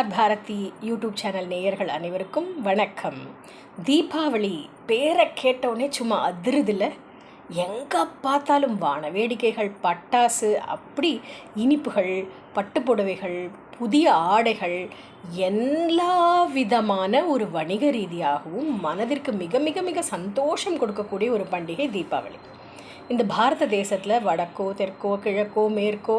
நமஸ்கார் Bharathi YouTube channel நேயர்கள் அனைவருக்கும் வணக்கம். தீபாவளி பேரை கேட்டவுடனே சும்மா அதிருதில்ல. எங்கே பார்த்தாலும் வான வேடிக்கைகள் பட்டாசு அப்படி இனிப்புகள் பட்டுப்புடவைகள் புதிய ஆடைகள் எல்லா விதமான ஒரு வணிக ரீதியாகவும் மனதிற்கு மிக மிக மிக சந்தோஷம் கொடுக்கக்கூடிய ஒரு பண்டிகை தீபாவளி. இந்த பாரத தேசத்தில் வடக்கோ தெற்கோ கிழக்கோ மேற்கோ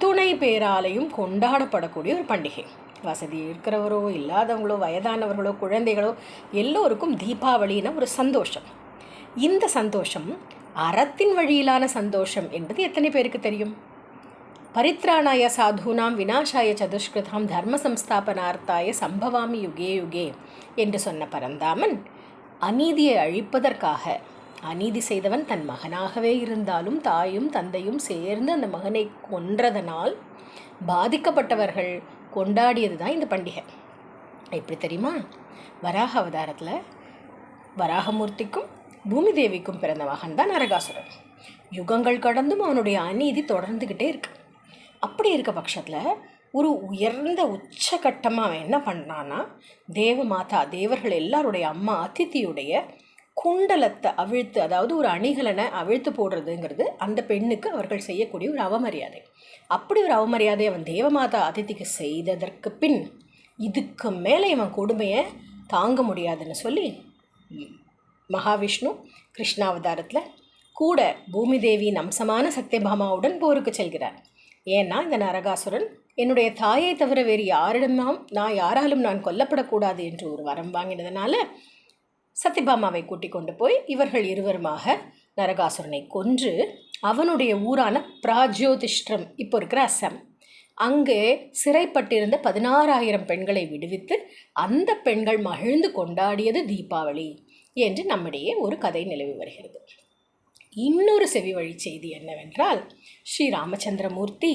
அத்துணை பேராலையும் கொண்டாடப்படக்கூடிய ஒரு பண்டிகை. வசதி இருக்கிறவரோ இல்லாதவங்களோ வயதானவர்களோ குழந்தைகளோ எல்லோருக்கும் தீபாவளின ஒரு சந்தோஷம். இந்த சந்தோஷம் அறத்தின் வழியிலான சந்தோஷம் என்பது எத்தனை பேருக்கு தெரியும்? பரித்ராணாய சாதுனாம் வினாசாய சதுஷ்கிருதாம் தர்ம சம்ஸ்தாபனார்த்தாய சம்பவாமி யுகே யுகே என்று சொன்ன பரந்தாமன் அநீதியை அழிப்பதற்காக அநீதி செய்தவன் தன் மகனாகவே இருந்தாலும் தாயும் தந்தையும் சேர்ந்து அந்த மகனை கொன்றதனால் பாதிக்கப்பட்டவர்கள் கொண்டாடியது தான் இந்த பண்டிகை. எப்படி தெரியுமா? வராக அவதாரத்தில் வராகமூர்த்திக்கும் பூமி தேவிக்கும் பிறந்த மகன் தான் நரகாசுரன். யுகங்கள் கடந்தும் அவனுடைய அநீதி தொடர்ந்துக்கிட்டே இருக்கு. அப்படி இருக்க பட்சத்தில் ஒரு உயர்ந்த உச்சகட்டமாக அவன் என்ன பண்ணான்னா தேவ மாதா தேவர்கள் எல்லாருடைய அம்மா அதித்தியுடைய குண்டலத்தை அவிழ்த்து அதாவது ஒரு அணிகலனை அவிழ்த்து போடுறதுங்கிறது அந்த பெண்ணுக்கு அவர்கள் செய்யக்கூடிய ஒரு அவமரியாதை. அப்படி ஒரு அவமரியாதை அவன் தேவமாதா அதித்திக்கு செய்ததற்கு பின் இதுக்கு மேலே இவன் கொடுமையை தாங்க முடியாதுன்னு சொல்லி மகாவிஷ்ணு கிருஷ்ணாவதாரத்தில் கூட பூமி தேவியின் அம்சமான சத்யபாமாவுடன் போருக்கு செல்கிறார். ஏன்னா இந்த நரகாசுரன் என்னுடைய தாயை தவிர வேறு யாரிடமும் நான் யாராலும் நான் கொல்லப்படக்கூடாது என்று ஒரு வரம் வாங்கினதுனால சத்யபாமாவை கூட்டிக் கொண்டு போய் இவர்கள் இருவருமாக நரகாசுரனை கொன்று அவனுடைய ஊரான பிராஜ்யோதிஷ்டம் இப்போ இருக்கிற அசம் அங்கே சிறைப்பட்டிருந்த பதினாறாயிரம் பெண்களை விடுவித்து அந்த பெண்கள் மகிழ்ந்து கொண்டாடியது தீபாவளி என்று நம்மிடையே ஒரு கதை நிலவி வருகிறது. இன்னொரு செவி வழி செய்தி என்னவென்றால் ஸ்ரீ ராமச்சந்திரமூர்த்தி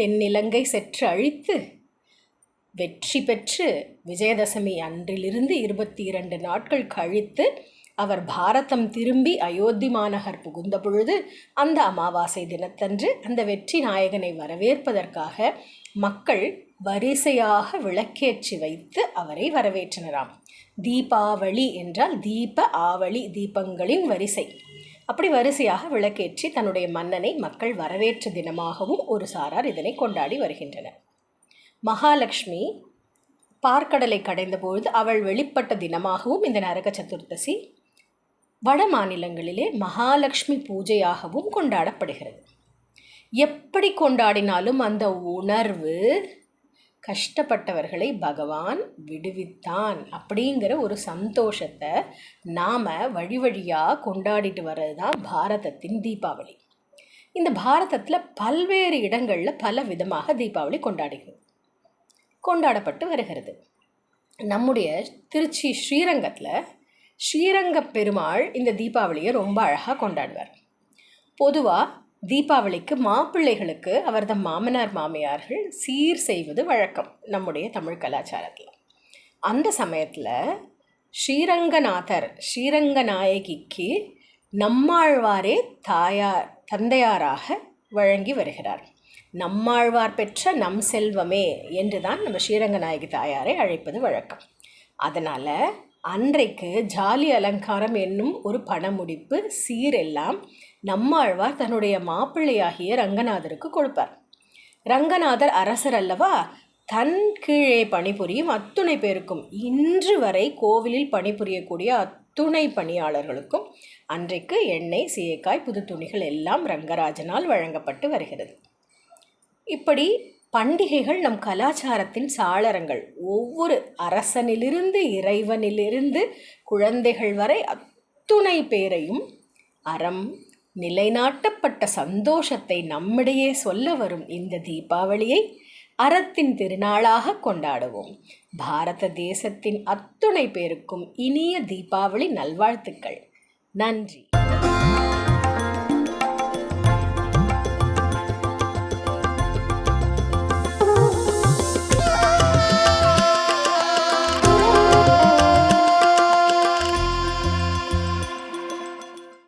தென்னிலங்கை செற்று அழித்து வெற்றி பெற்று விஜயதசமி அன்றிலிருந்து இருபத்தி இரண்டு நாட்கள் கழித்து அவர் பாரதம் திரும்பி அயோத்தி மாநகர் புகுந்த பொழுது அந்த அமாவாசை தினத்தன்று அந்த வெற்றி நாயகனை வரவேற்பதற்காக மக்கள் வரிசையாக விளக்கேற்றி வைத்து அவரை வரவேற்றனராம். தீபாவளி என்றால் தீப ஆவளி தீபங்களின் வரிசை. அப்படி வரிசையாக விளக்கேற்றி தன்னுடைய மன்னனை மக்கள் வரவேற்ற தினமாகவும் ஒரு சாரார் இதனை கொண்டாடி வருகின்றனர். மகாலட்சுமி பார்க்கடலை கடைந்த பொழுது அவள் வெளிப்பட்ட தினமாகவும் இந்த நரக சதுர்த்தசி வட மாநிலங்களிலே மகாலட்சுமி பூஜையாகவும் கொண்டாடப்படுகிறது. எப்படி கொண்டாடினாலும் அந்த உணர்வு கஷ்டப்பட்டவர்களை பகவான் விடுவித்தான் அப்படிங்கிற ஒரு சந்தோஷத்தை நாம் வழி வழியாக கொண்டாடிட்டு வர்றது தான் பாரதத்தின் தீபாவளி. இந்த பாரதத்தில் பல்வேறு இடங்களில் பல விதமாக தீபாவளி கொண்டாடுகிறது. கொண்டாடப்பட்டு வருகிறது. நம்முடைய திருச்சி ஸ்ரீரங்கத்தில் ஸ்ரீரங்க பெருமாள் இந்த தீபாவளியை ரொம்ப அழகாக கொண்டாடுவார். பொதுவாக தீபாவளிக்கு மாப்பிள்ளைகளுக்கு அவரது மாமனார் மாமியார்கள் சீர் செய்வது வழக்கம் நம்முடைய தமிழ் கலாச்சாரத்தில். அந்த சமயத்தில் ஸ்ரீரங்கநாதர் ஸ்ரீரங்கநாயகிக்கு நம்மாழ்வாரே தாயார் தந்தையாராக வழங்கி வருகிறார். நம்மாழ்வார் பெற்ற நம் செல்வமே என்று தான் நம்ம ஸ்ரீரங்கநாயகி தாயாரை அழைப்பது வழக்கம். அதனால் அன்றைக்கு ஜாலி அலங்காரம் என்னும் ஒரு பணமுடிப்பு சீரெல்லாம் நம்மாழ்வார் தன்னுடைய மாப்பிள்ளையாகிய ரங்கநாதருக்கு கொடுப்பார். ரங்கநாதர் அரசர் அல்லவா? தன் கீழே பணிபுரியும் அத்துணை பேருக்கும் இன்று வரை கோவிலில் பணிபுரியக்கூடிய அத்துணை பணியாளர்களுக்கும் அன்றைக்கு எண்ணெய் சீயக்காய் புது துணிகள் எல்லாம் ரங்கராஜனால் வழங்கப்பட்டு வருகிறது. இப்படி பண்டிகைகள் நம் கலாச்சாரத்தின் சாளரங்கள். ஒவ்வொரு அரசனிலிருந்து இறைவனிலிருந்து குழந்தைகள் வரை அத்துணை பேரையும் அறம் நிலைநாட்டப்பட்ட சந்தோஷத்தை நம்மிடையே சொல்ல வரும் இந்த தீபாவளியை அறத்தின் திருநாளாக கொண்டாடுவோம். பாரத தேசத்தின் அத்துணை பேருக்கும் இனிய தீபாவளி நல்வாழ்த்துக்கள். நன்றி.